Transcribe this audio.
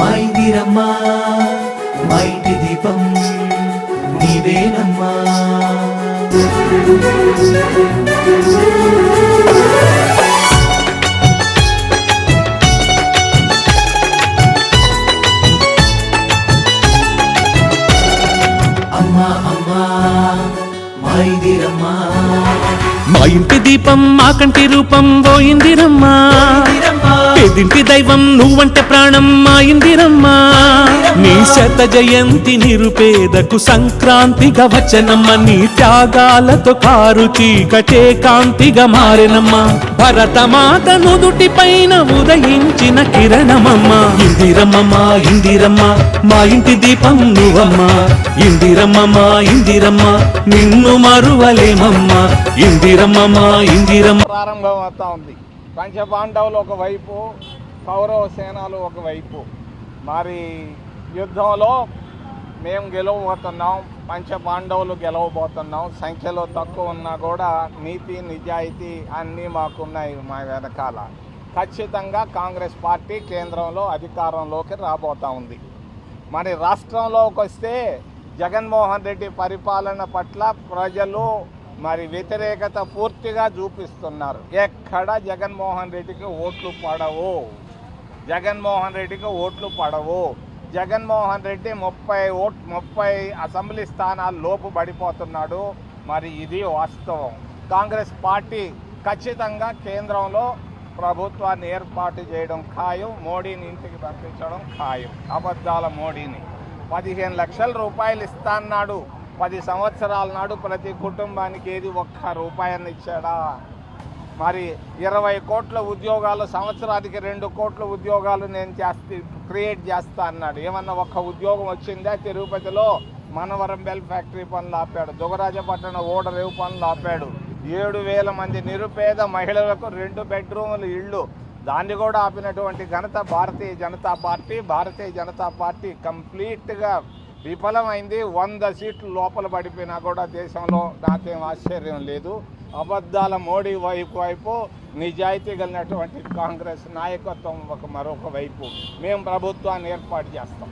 మైందిరమ్మా mighty దీపం నీవేనమ్మా. మా ఇంటి దీపం మా కంటి రూపం పోయిందిరమ్మా పుట్టింటి దైవం నువ్వంటే ప్రాణం మా ఇందిరమ్మా. నీ శత జయంతి నిరుపేదకు సంక్రాంతిగా వచ్చనమ్మ నీ త్యాగాలతో కారు చీకటే కాంతిగా మారెనమ్మా. భరతమాత నుదుటి పైన ఉదయించిన కిరణమమ్మ. ఇందిరమ్మ మా ఇందిరమ్మ మా ఇంటి దీపం నువ్వమ్మ. ఇందిరమ్మ మా ఇందిరమ్మ నిన్ను మరువలేమమ్మ. ఇందిరమ్మ మా ఇందిరమ్మ. ప్రారంభం అవుతా ఉంది పంచపాండవులు ఒకవైపు కౌరవ సేనలు ఒకవైపు. మరి యుద్ధంలో మేము గెలవబోతున్నాం పంచపాండవులు గెలవబోతున్నాం సంఖ్యలో తక్కువ ఉన్నా కూడా నీతి నిజాయితీ అన్నీ మాకున్నాయి మా వెనకాల. ఖచ్చితంగా కాంగ్రెస్ పార్టీ కేంద్రంలో అధికారంలోకి రాబోతా ఉంది. మరి రాష్ట్రంలోకి వస్తే జగన్మోహన్ రెడ్డి పరిపాలన పట్ల ప్రజలు మరి వ్యతిరేకత పూర్తిగా చూపిస్తున్నారు. ఎక్కడ జగన్మోహన్ రెడ్డికి ఓట్లు పడవు. జగన్మోహన్ రెడ్డికి ఓట్లు పడవు. జగన్మోహన్ రెడ్డి ముప్పై ఓట్ ముప్పై అసెంబ్లీ స్థానాలు లోపు పడిపోతున్నాడు. మరి ఇది వాస్తవం. కాంగ్రెస్ పార్టీ ఖచ్చితంగా కేంద్రంలో ప్రభుత్వాన్ని ఏర్పాటు చేయడం ఖాయం మోడీని ఇంటికి పంపించడం ఖాయం. అబద్ధాల మోడీని. పదిహేను లక్షల రూపాయలు ఇస్తా అన్నాడు పది సంవత్సరాల నాడు ప్రతి కుటుంబానికి ఏది ఒక్క రూపాయన్ని ఇచ్చాడా మరి ఇరవై కోట్ల ఉద్యోగాలు సంవత్సరానికి రెండు కోట్ల ఉద్యోగాలు నేను చేస్తే క్రియేట్ చేస్తా అన్నాడు. ఏమన్నా ఒక్క ఉద్యోగం వచ్చిందా తిరుపతిలో? మనవరం బెల్ ఫ్యాక్టరీ పనులు ఆపాడు. దుగరాజపట్నం ఓడరేవు పనులు ఆపాడు. ఏడు వేల మంది నిరుపేద మహిళలకు రెండు బెడ్రూములు ఇళ్ళు. దాన్ని కూడా ఆపినటువంటి ఘనత భారతీయ జనతా పార్టీ. భారతీయ జనతా పార్టీ కంప్లీట్గా విఫలమైంది. వంద సీట్లు లోపల పడిపోయినా కూడా దేశంలో నాకేం ఆశ్చర్యం లేదు. అబద్ధాల మోడీ వైపు వైపు నిజాయితీ కలిగినటువంటి కాంగ్రెస్ నాయకత్వం ఒక మరొక వైపు. మేము ప్రభుత్వాన్ని ఏర్పాటు చేస్తాం.